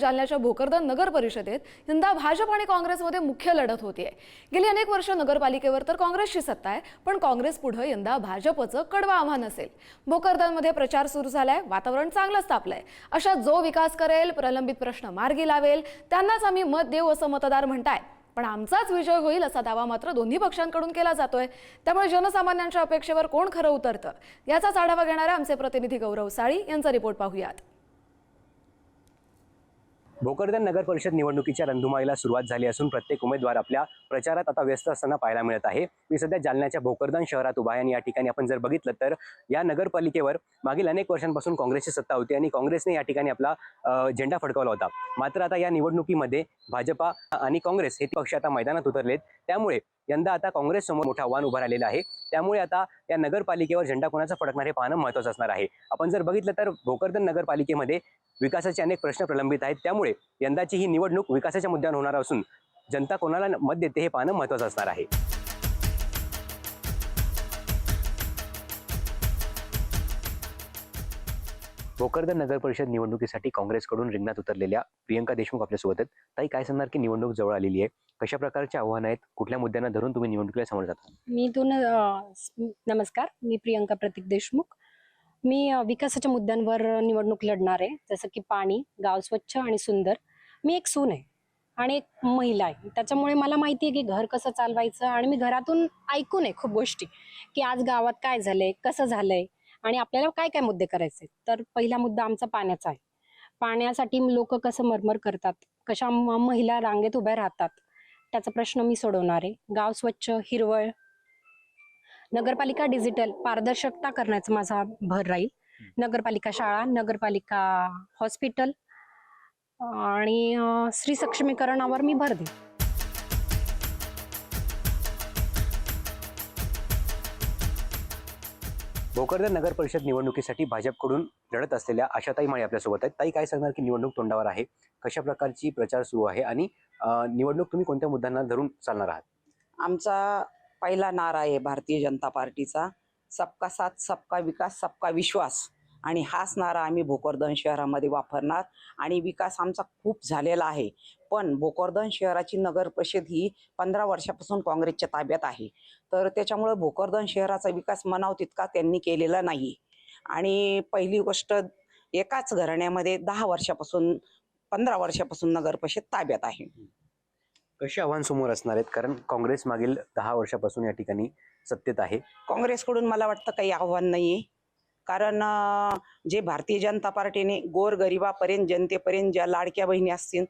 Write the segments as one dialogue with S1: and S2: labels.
S1: जालन्याच्या भोकरदन नगर परिषदेत यंदा भाजप आणि काँग्रेसमध्ये मुख्य लढत होतीये. गेली अनेक वर्ष नगरपालिकेवर तर काँग्रेसची सत्ता आहे पण काँग्रेस पुढे यंदा भाजपचं कडवं आव्हान असेल. भोकरदनमध्ये प्रचार सुरू झालाय वातावरण चांगलंच तापलंय. अशा जो विकास करेल प्रलंबित प्रश्न मार्गी लावेल त्यांनाच आम्ही मत देऊ असं मतदार म्हणताय पण आमचाच विजय होईल असा दावा मात्र दोन्ही पक्षांकडून केला जातोय. त्यामुळे जनसामान्यांच्या अपेक्षेवर कोण खरं उतरतं? याचाच आढावा घेणारे आमचे प्रतिनिधी गौरव साळी यांचा रिपोर्ट पाहूयात.
S2: भोकरदन नगर परिषद निवडणुकीच्या रणधुमाळीला सुरुवात झाली असून प्रत्येक उमेदवार आपल्या प्रचारात आता व्यस्त असताना पाहायला मिळत आहे. मी सध्या जालन्याच्या भोकरदन शहरात उभा आहे आणि या ठिकाणी आपण जर बघितलं तर या नगरपालिकेवर मागील अनेक वर्षांपासून काँग्रेसची सत्ता होती आणि काँग्रेसने या ठिकाणी आपला झेंडा फडकवला होता. मात्र आता या निवडणुकीमध्ये भाजपा आणि काँग्रेस हे पक्ष आता मैदानात उतरलेत. त्यामुळे यंदा आता काँग्रेस समोर मोठं आव्हान उभं राहिलेलं आहे. त्यामुळे आता या नगरपालिकेवर झेंडा कोणाचा फडकणार हे पाहणं महत्त्वाचं असणार आहे. आपण जर बघितलं तर भोकरदन नगरपालिकेमध्ये विकासाचे अनेक प्रश्न प्रलंबित आहेत. त्यामुळे यंदाची ही निवडणूक विकासाच्या मुद्द्यावर होणार असून जनता कोणाला मत देते हे पाहणं महत्त्वाचं असणार आहे. भोकरदन नगर परिषद निवडणुकीसाठी काँग्रेसकडून रिंगणात उतरलेल्या प्रियंका देशमुख आपल्यासोबत आहेत. ताई काय सांगणार की निवडणूक जवळ आलेली आहे? कशा प्रकारचे आव्हानं आहेत? कुठल्या मुद्द्यांना धरून तुम्ही निवडणुकीला समोर जाता
S3: मी दोन नमस्कार. मी प्रियंका प्रतीक देशमुख. मी विकासाच्या मुद्द्यांवर निवडणूक लढणार आहे. जसं की पाणी गाव स्वच्छ आणि सुंदर. मी एक सून आहे आणि एक महिला आहे. त्याच्यामुळे मला माहिती आहे की घर कसं चालवायचं आणि मी घरातून ऐकून आहे खूप गोष्टी की आज गावात काय झालंय कसं झालंय आणि आपल्याला काय काय मुद्दे करायचे तर पहिला मुद्दा आमचा पाण्याचा आहे. पाण्यासाठी लोक कसं मरमर करतात? कशा महिला रांगेत उभ्या राहतात? त्याचा प्रश्न मी सोडवणार आहे. गाव स्वच्छ हिरवळ. नगरपालिका डिजिटल पारदर्शकता करण्याचा माझा भर राहील. नगरपालिका शाळा नगरपालिका हॉस्पिटल आणि स्त्री सक्षमीकरणावर मी भर देईन.
S2: भोकरदन नगर परिषद निवडणुकीसाठी भाजपकडून लढत असलेल्या आशाताई माळी आपल्यासोबत आहेत. ताई काय सांगणार की निवडणूक तोंडावर आहे? कशा प्रकारची प्रचार सुरू आहे? आणि निवडणूक तुम्ही कोणत्या मुद्द्यांना धरून चालणार आहात?
S4: आमचा पहिला नारा आहे भारतीय जनता पार्टीचा. सबका साथ सबका विकास सबका विश्वास. आणि हाच नारा आम्ही भोकरदन शहरामध्ये वापरणार. आणि विकास आमचा खूप झालेला आहे. पण भोकरदन शहराची नगर परिषद ही पंधरा वर्षापासून काँग्रेसच्या ताब्यात आहे. तर त्याच्यामुळे भोकरदन शहराचा विकास म्हणाव तितका त्यांनी केलेला नाही. आणि पहिली गोष्ट एकाच घराण्यामध्ये दहा वर्षापासून पंधरा वर्षापासून नगर परिषद ताब्यात आहे.
S2: कशी आव्हान समोर असणार आहेत? कारण काँग्रेस मागील दहा वर्षापासून या ठिकाणी सत्तेत आहे.
S4: काँग्रेसकडून मला वाटतं काही आव्हान नाही आहे कारण जे भारतीय जनता पार्टीने गोर गरिबापर्यंत जनतेपर्यंत ज्या लाडक्या बहिणी असतील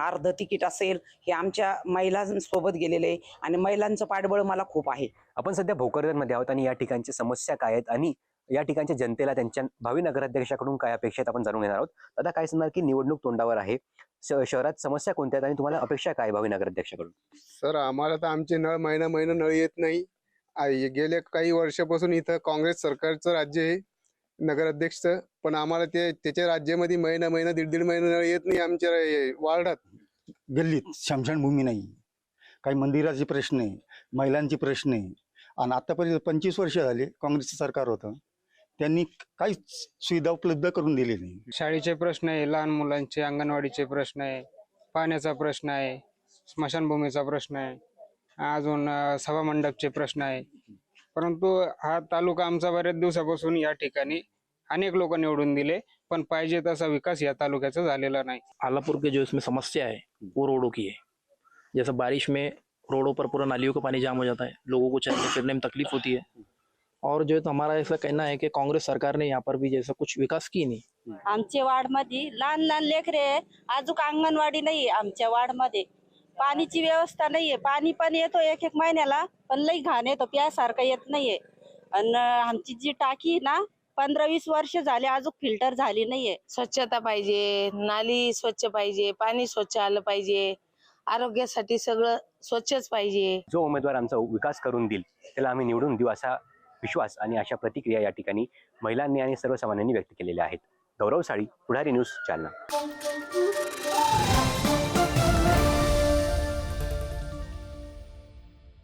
S4: अर्ध तिकीट असेल हे आमच्या महिलांसोबत गेलेले आहे. आणि महिलांचं पाठबळ मला खूप आहे.
S2: आपण सध्या भोकरदनमध्ये आहोत आणि या ठिकाणच्या समस्या काय आहेत आणि या ठिकाणच्या जनतेला त्यांच्या भावी नगराध्यक्षाकडून काय अपेक्षा आहेत आपण जाणून घेणार आहोत. आता काय सांगणार की निवडणूक तोंडावर आहे. श- शहरात समस्या कोणत्या आहेत आणि तुम्हाला अपेक्षा काय भावी नगराध्यक्षाकडून?
S5: सर आम्हाला तर आमचे नळ महिना महिना नळ येत नाही. आ- हे गेले काही वर्षापासून इथं काँग्रेस सरकारचं राज्य आहे. नगराध्यक्ष पण आम्हाला ते त्याच्या राज्यामध्ये महिना महिना दीड दीड महिना येत नाही आमच्या वार्डात.
S6: गल्लीत. स्मशानभूमी नाही. काही मंदिराचे प्रश्न आहे महिलांचे प्रश्न आहे. आणि आतापर्यंत पंचवीस वर्ष झाले काँग्रेसचं सरकार होतं. त्यांनी काहीच सुविधा उपलब्ध करून दिली नाही.
S7: शाळेचे प्रश्न आहे लहान मुलांचे अंगणवाडीचे प्रश्न आहे पाण्याचा प्रश्न आहे स्मशानभूमीचा प्रश्न आहे अजून सभामंडपचे प्रश्न आहे. परंतु हा तालुका आमचा बऱ्याच दिवसापासून या ठिकाणी अनेक लोक निवडून दिले पण पाहिजे तसा विकास या तालुक्याचा झालेला नाही.
S8: आलापुर के जो इसमें समस्या है वो रोडों की है। जैसे बारिश में रोडों पर पूरा नालियों का पानी जाम हो जाता है लोगों को चलने फिरने में तकलीफ होती है। और जो है तो हमारा ऐसा कहना है कि कांग्रेस सरकार ने यहाँ पर भी जैसा कुछ विकास की नहीं।
S9: आमच्या वार्डमध्ये लहान लहान लेकरे अजून अंगणवाडी नाहीये आमच्या वार्डमध्ये. पाणीची व्यवस्था नाहीये. पाणी पण येतो एक एक महिन्याला पण लई घाण येतो. प्यासारखं येत नाहीये. आणि आमची जी टाकी आहे ना पंधरा वीस वर्ष झाले अजून फिल्टर झाली नाहीये.
S10: स्वच्छता पाहिजे नाली स्वच्छ पाहिजे पाणी स्वच्छ आलं पाहिजे आरोग्यासाठी सगळं स्वच्छच पाहिजे.
S2: जो उमेदवार आमचा विकास करून देईल त्याला आम्ही निवडून देऊ असा विश्वास आणि अशा प्रतिक्रिया या ठिकाणी महिलांनी आणि सर्वसामान्यांनी व्यक्त केलेल्या आहेत. गौरव साळी पुढारी न्यूज जालना